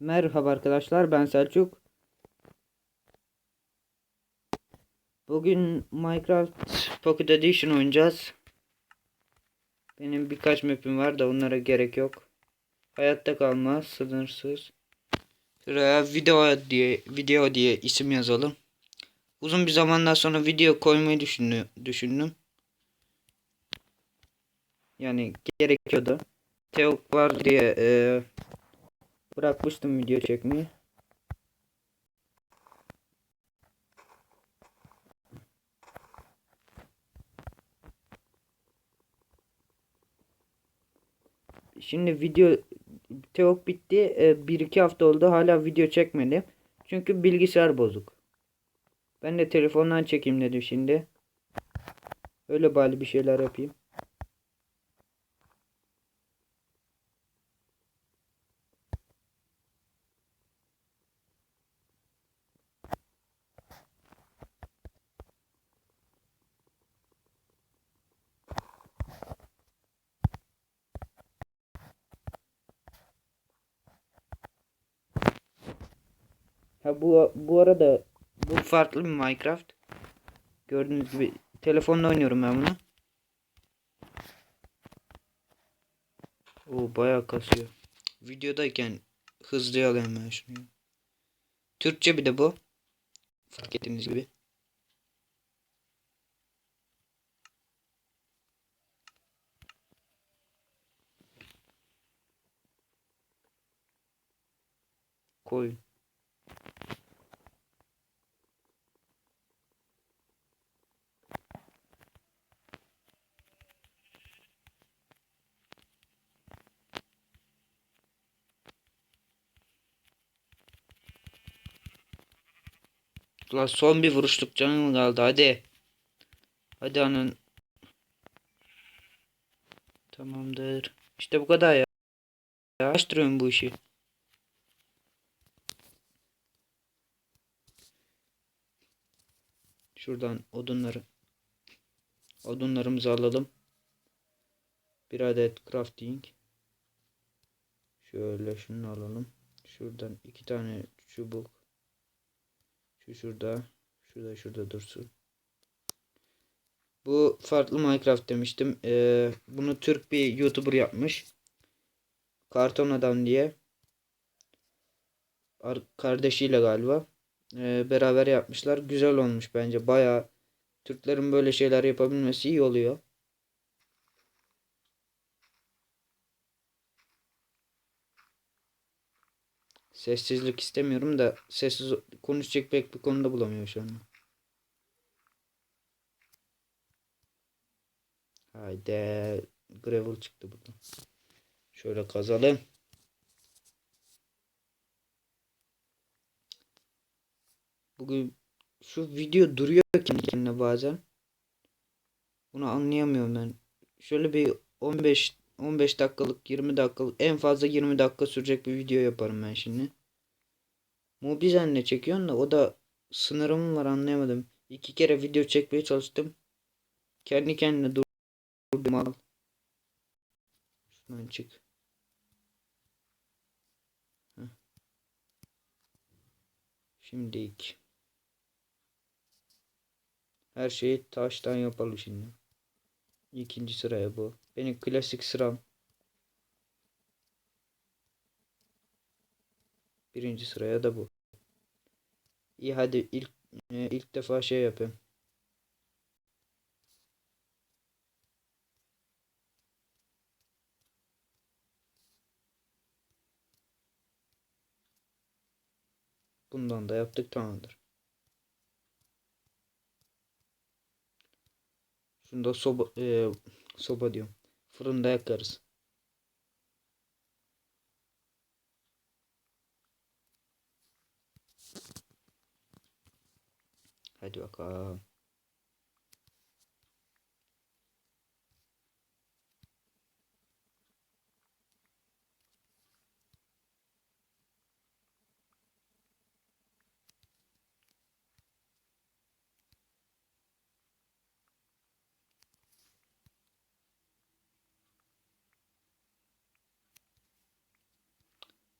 Merhaba arkadaşlar ben Selçuk. Bugün Minecraft Pocket Edition oynayacağız. Benim birkaç map'im var da onlara gerek yok. Hayatta kalma sınırsız. Şuraya video diye video diye isim yazalım. Uzun bir zamandan sonra video koymayı düşündüm. düşündüm. Yani gerekiyordu. Teok var diye eee Bırakmıştım video çekmeyi. Şimdi video Teok bitti. 1-2 hafta oldu. Hala video çekmedi. Çünkü bilgisayar bozuk. Ben de telefondan çekeyim dedim şimdi. Öyle bari bir şeyler yapayım. Ha bu bu arada bu farklı bir Minecraft. Gördüğünüz gibi telefonla oynuyorum ben bunu. O bayağı kasıyor. Videodayken hızlı alayım ben şunu. Türkçe bir de bu. Fark ettiğiniz gibi. Koyun. Ulan son bir vuruşluk canım kaldı hadi. Hadi anın. Tamamdır. İşte bu kadar ya. Yavaştırıyorum bu işi. Şuradan odunları. Odunlarımızı alalım. Bir adet crafting. Şöyle şunu alalım. Şuradan iki tane çubuk. Şu şurada. Şurada şurada dursun. Bu farklı Minecraft demiştim. Ee, bunu Türk bir YouTuber yapmış. Karton Adam diye. Ar kardeşiyle galiba. Ee, beraber yapmışlar. Güzel olmuş bence. Baya Türklerin böyle şeyler yapabilmesi iyi oluyor. Sessizlik istemiyorum da sessiz konuşacak pek bir konuda bulamıyor şu an. Haydi gravel çıktı buradan. Şöyle kazalım. Bugün şu video duruyor kendi kendine bazen. Bunu anlayamıyorum ben. Şöyle bir 15 15 dakikalık 20 dakikalık en fazla 20 dakika sürecek bir video yaparım ben şimdi. Mobizen ne çekiyorsun da o da sınırım var anlayamadım. İki kere video çekmeye çalıştım. Kendi kendine dur durdum al. Şuradan çık. Heh. Şimdilik. Her şeyi taştan yapalım şimdi. İkinci sıraya bu. Benim klasik sıram. Birinci sıraya da bu. İyi hadi ilk e, ilk defa şey yapayım. Bundan da yaptık tamamdır. Da soba, e, soba diyorum. Fırında yakarız.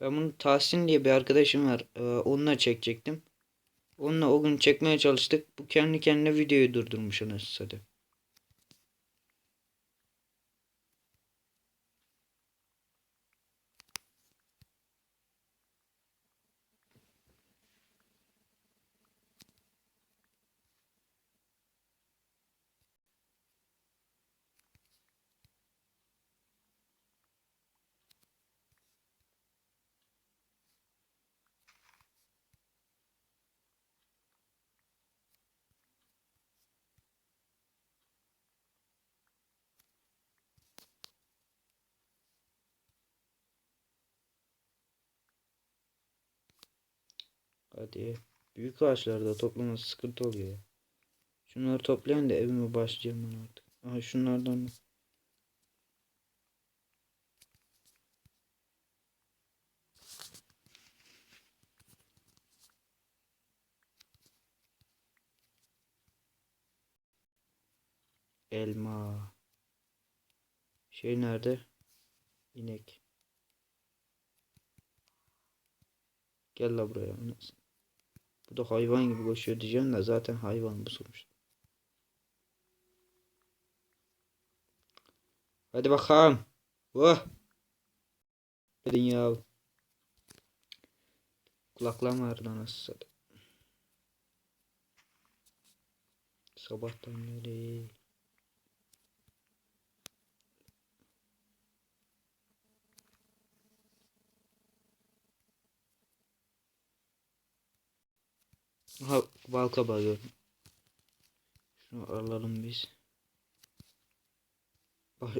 Ben bunu Tahsin diye bir arkadaşım var. Ee, onunla çekecektim. Onunla o gün çekmeye çalıştık. Bu kendi kendine videoyu durdurmuş anasını satayım. Hadi. Büyük ağaçlarda toplaması sıkıntı oluyor. Şunları toplayın da evime başlayacağım ben artık. Aha şunlardan elma. Şey nerede? İnek. Gel la buraya. Bu da hayvan gibi koşuyor diyeceğim de zaten hayvan bu sonuçta. Hadi bakalım. Oh. Dedin ya. Kulaklarım ağrıdı anasını. Sabahtan beri. Aha bal kabağı. Şunu alalım biz.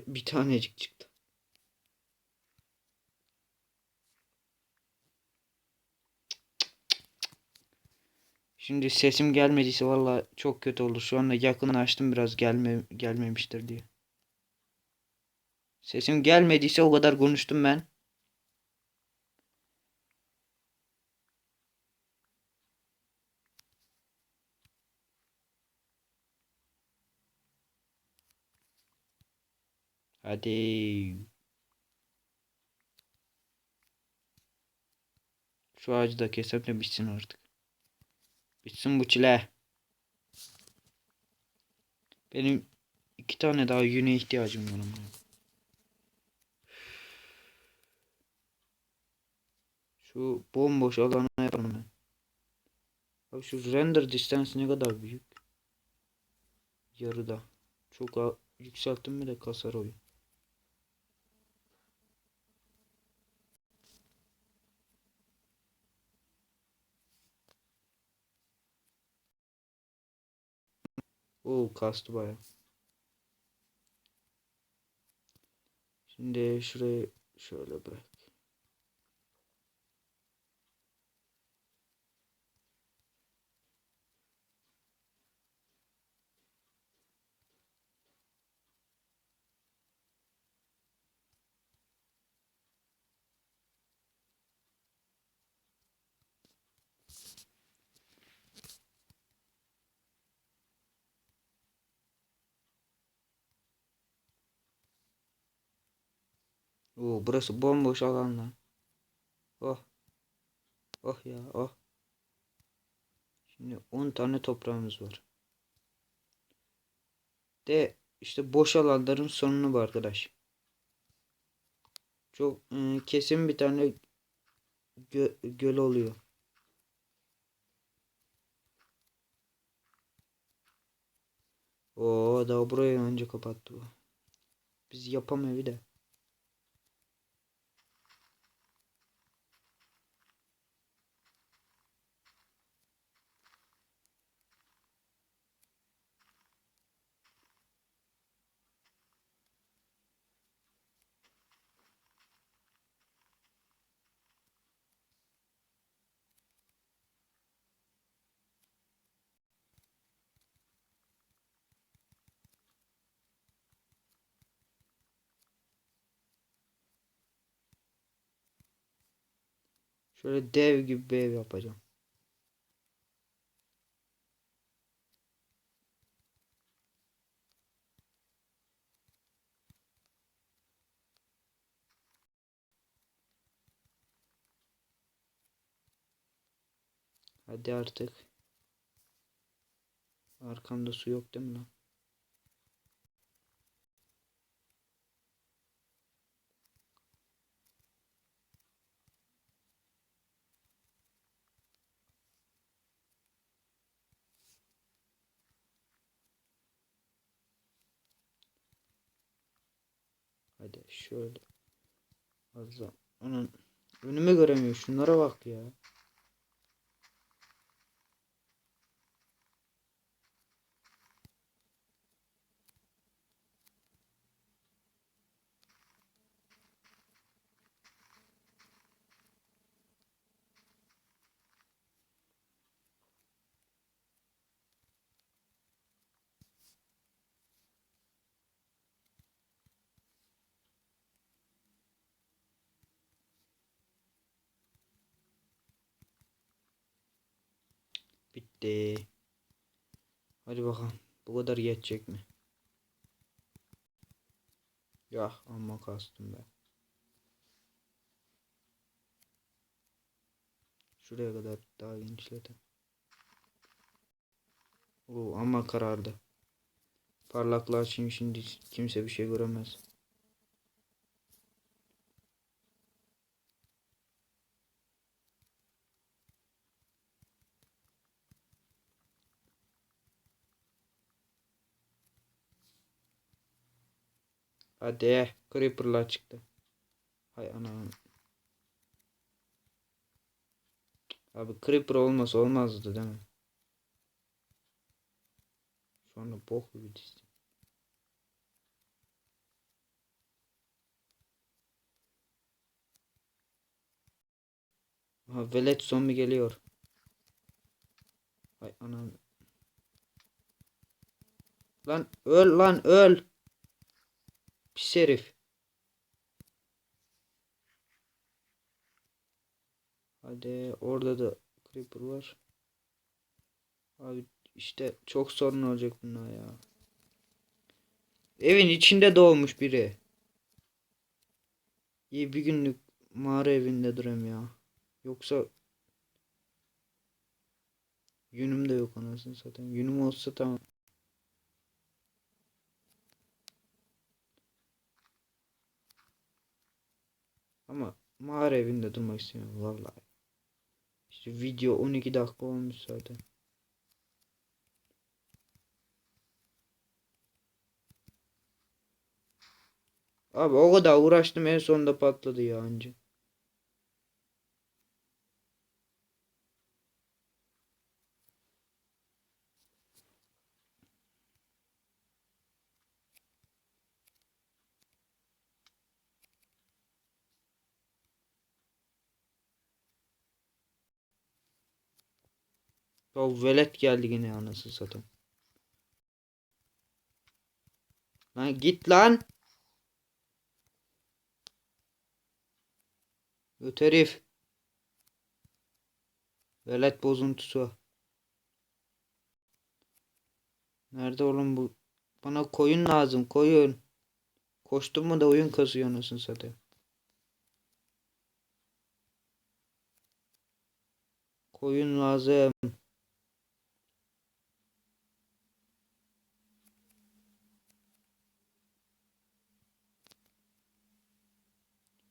Bir tanecik çıktı. Şimdi sesim gelmediyse valla çok kötü olur. Şu anda yakınlaştım biraz gelme gelmemiştir diye. Sesim gelmediyse o kadar konuştum ben. Hadi. Şu ağacı da kesem de bitsin artık. Bitsin bu çile. Benim iki tane daha yüne ihtiyacım var. Şu bomboş alana yapalım ben. Abi şu render distance ne kadar büyük. Yarıda. Çok yükselttim mi de kasar oyun. Oo kastı baya. Şimdi şurayı şöyle bırak. Oo, burası bomboş alan lan. Oh. Oh ya oh. Şimdi 10 tane toprağımız var. De işte boş alanların sonunu bu arkadaş. Çok e, kesin bir tane gö göl oluyor. Oo daha burayı önce kapattı bu. Biz yapamıyor bir de. Şöyle dev gibi bir ev yapacağım. Hadi artık. Arkamda su yok değil mi lan? Şöyle. Az daha. Onun önümü göremiyor. Şunlara bak ya. Bitti. Hadi bakalım. Bu kadar yetecek mi? Ya amma kastım be. Şuraya kadar daha genişletelim. Oo amma karardı. Parlaklığı açayım şimdi kimse bir şey göremez. Hadi creeper'lar çıktı. Hay anam. Abi creeper olmasa olmazdı değil mi? Şu anda bok gibi dizdim. Aha velet zombi geliyor. Hay anam. Lan öl lan öl. Pis herif. Hadi orada da creeper var. Abi işte çok sorun olacak bunlar ya. Evin içinde doğmuş biri. İyi bir günlük mağara evinde duram ya. Yoksa yünüm de yok anasını satayım. Yünüm olsa tamam. Ama mağara evinde durmak istemiyorum vallahi. İşte video 12 dakika olmuş zaten. Abi o kadar uğraştım en sonunda patladı ya anca. Ya velet geldi yine anasını satayım. Lan git lan. Öt herif. Velet bozuntusu. Nerede oğlum bu? Bana koyun lazım koyun. Koştum mu da oyun kasıyor anasını satayım. Koyun lazım.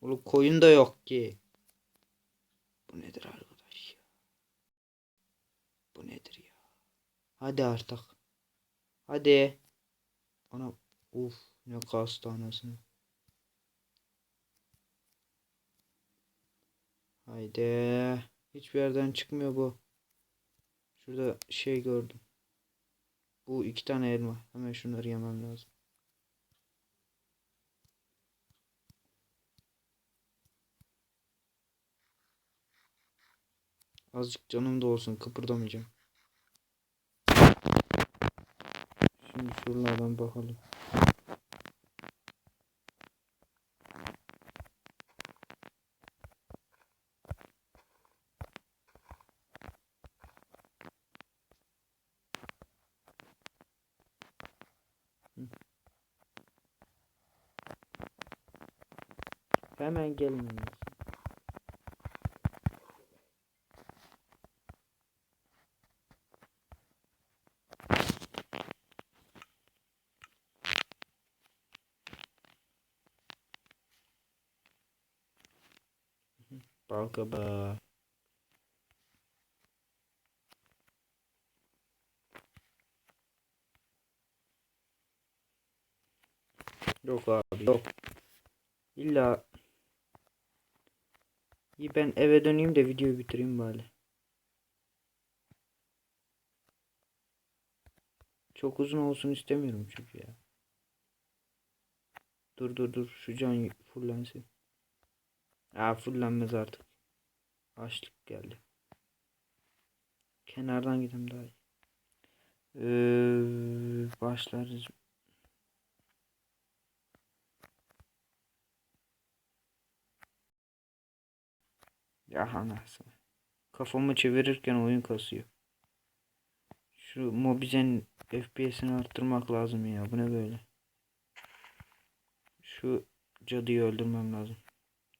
Oğlum koyun da yok ki. Bu nedir arkadaş ya? Bu nedir ya? Hadi artık. Hadi. Ana uf ne kastı anasını. Haydi. Hiçbir yerden çıkmıyor bu. Şurada şey gördüm. Bu iki tane elma. Hemen şunları yemem lazım. Azıcık canım da olsun kıpırdamayacağım. Şimdi şuralardan bakalım. Hemen gelin. Kanka be. Yok abi yok. İlla İyi ben eve döneyim de videoyu bitireyim bari. Çok uzun olsun istemiyorum çünkü ya. Dur dur dur şu can fullensin. Aa fullenmez artık. Açlık geldi. Kenardan gidelim daha iyi. Ee, başlarız. Ya anasını. Kafamı çevirirken oyun kasıyor. Şu Mobizen FPS'ini arttırmak lazım ya. Bu ne böyle? Şu cadıyı öldürmem lazım.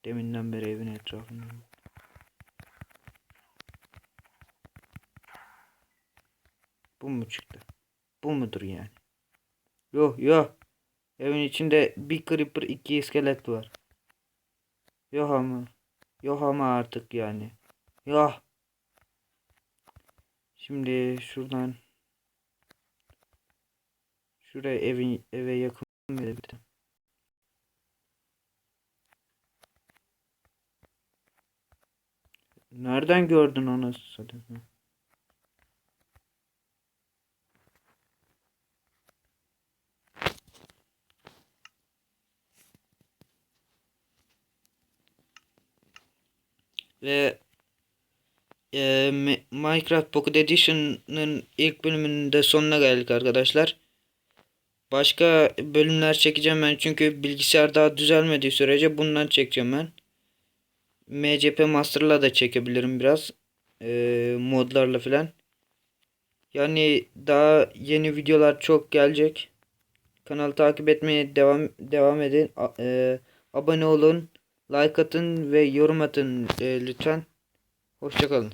Deminden beri evin etrafında. Bu mu çıktı? Bu mudur yani? Yok yok. Evin içinde bir creeper iki iskelet var. Yok ama. Yok ama artık yani. Yok. Şimdi şuradan şuraya evin eve yakın verebilirim. Nereden gördün onu satayım? Ve e, Mi- Minecraft Pocket Edition'ın ilk bölümünün de sonuna geldik arkadaşlar. Başka bölümler çekeceğim ben çünkü bilgisayar daha düzelmediği sürece bundan çekeceğim ben. MCP Master'la da çekebilirim biraz. E, modlarla filan. Yani daha yeni videolar çok gelecek. Kanalı takip etmeye devam devam edin. A- e, abone olun. Like atın ve yorum atın e, lütfen. Hoşçakalın.